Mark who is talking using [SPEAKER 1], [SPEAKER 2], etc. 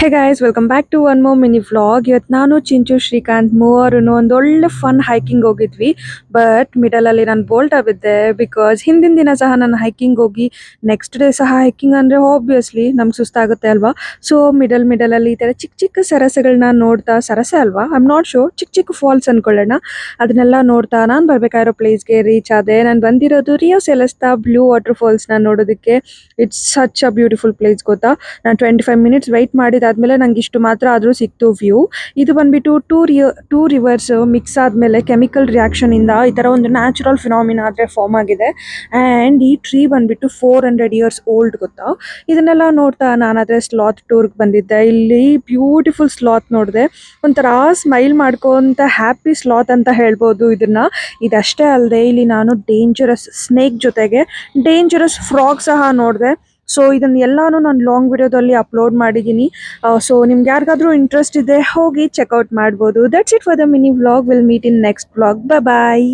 [SPEAKER 1] Hey guys welcome back to one mo mini vlog ಇವತ್ತು ನಾನು ಚಿಂಚು, ಶ್ರೀಕಾಂತ್ ಮೂವರು ಒಂದು ಒಳ್ಳೆ ಫನ್ ಹೈಕಿಂಗ್ ಹೋಗಿದ್ವಿ. ಬಟ್ ಮಿಡಲ್ ಅಲ್ಲಿ ನಾನು ಬೋಲ್ಟ್ ಆಗಿದ್ದೆ ಬಿಕಾಸ್ ಹಿಂದಿನ ದಿನ ಸಹ ನಾನು ಹೈಕಿಂಗ್ ಹೋಗಿ ನೆಕ್ಸ್ಟ್ ಡೇ ಸಹ ಹೈಕಿಂಗ್ ಅಂದ್ರೆ ಆಬ್ವಿಯಸ್ಲಿ ನಮ್ಗೆ ಸುಸ್ತಾಗುತ್ತೆ ಅಲ್ವಾ? ಸೊ ಮಿಡಲ್ ಮಿಡಲ್ ಅಲ್ಲಿ ಈ ತರ ಚಿಕ್ಕ ಚಿಕ್ಕ ಸರಸಗಳನ್ನ ನೋಡ್ತಾ, ಸರಸೆ ಅಲ್ವಾ? ಐ ಆಮ್ ನಾಟ್ ಶೋ ಚಿಕ್ಕ ಚಿಕ್ಕ ಫಾಲ್ಸ್ ಅನ್ಕೊಳ್ಳೋಣ. ಅದನ್ನೆಲ್ಲ ನೋಡ್ತಾ ನಾನು ಬರ್ಬೇಕಾಗಿರೋ ಪ್ಲೇಸ್ಗೆ ರೀಚ್ ಆದೆ. ನಾನು ಬಂದಿರೋದು ರಿಯೋ ಸೆಲೆಸ್ತಾ ಬ್ಲೂ ವಾಟರ್ ಫಾಲ್ಸ್ನ ನೋಡೋದಕ್ಕೆ. It's such a beautiful place ಗೊತ್ತಾ? ನಾನು ಟ್ವೆಂಟಿ ಫೈವ್ ಮಿನಿಟ್ಸ್ ವೆಯ್ಟ್ ಮಾಡಿದಾದ್ಮೇಲೆ ನಂಗೆ ಇಷ್ಟು ಮಾತ್ರ ಆದರೂ ಸಿಕ್ತು ವ್ಯೂ. ಇದು ಬಂದ್ಬಿಟ್ಟು ಟೂ ರಿಯ ಟೂ ರಿವರ್ಸ್ ಮಿಕ್ಸ್ ಆದಮೇಲೆ ಕೆಮಿಕಲ್ ರಿಯಾಕ್ಷನ್ ಇಂದ ಈ ಥರ ಒಂದು ನ್ಯಾಚುರಲ್ ಫಿನಾಮಿನ ಆದರೆ ಫಾರ್ಮ್ ಆಗಿದೆ. ಆ್ಯಂಡ್ ಈ ಟ್ರೀ ಬಂದ್ಬಿಟ್ಟು ಫೋರ್ ಹಂಡ್ರೆಡ್ ಇಯರ್ಸ್ ಓಲ್ಡ್ ಗೊತ್ತಾ? ಇದನ್ನೆಲ್ಲ ನೋಡ್ತಾ ನಾನಾದರೆ ಸ್ಲಾತ್ ಟೂರ್ಗೆ ಬಂದಿದ್ದೆ. ಇಲ್ಲಿ ಬ್ಯೂಟಿಫುಲ್ ಸ್ಲಾತ್ ನೋಡಿದೆ. ಒಂಥರ ಸ್ಮೈಲ್ ಮಾಡ್ಕೊಂತ ಹ್ಯಾಪಿ ಸ್ಲಾತ್ ಅಂತ ಹೇಳ್ಬೋದು ಇದನ್ನ ಇದಷ್ಟೇ ಅಲ್ಲದೆ ಇಲ್ಲಿ ನಾನು ಡೇಂಜರಸ್ ಸ್ನೇಕ್ ಜೊತೆಗೆ ಡೇಂಜರಸ್ ಫ್ರಾಗ್ ಸಹ ನೋಡಿದೆ. ಸೊ ಇದನ್ನ ಎಲ್ಲಾನು ನಾನು ಲಾಂಗ್ ವಿಡಿಯೋದಲ್ಲಿ ಅಪ್ಲೋಡ್ ಮಾಡಿದ್ದೀನಿ ಸೊ ನಿಮ್ಗೆ ಯಾರಿಗಾದ್ರೂ ಇಂಟ್ರೆಸ್ಟ್ ಇದೆ ಹೋಗಿ ಚೆಕ್ಔಟ್ ಮಾಡ್ಬೋದು. That's it for the mini vlog will meet in next vlog bye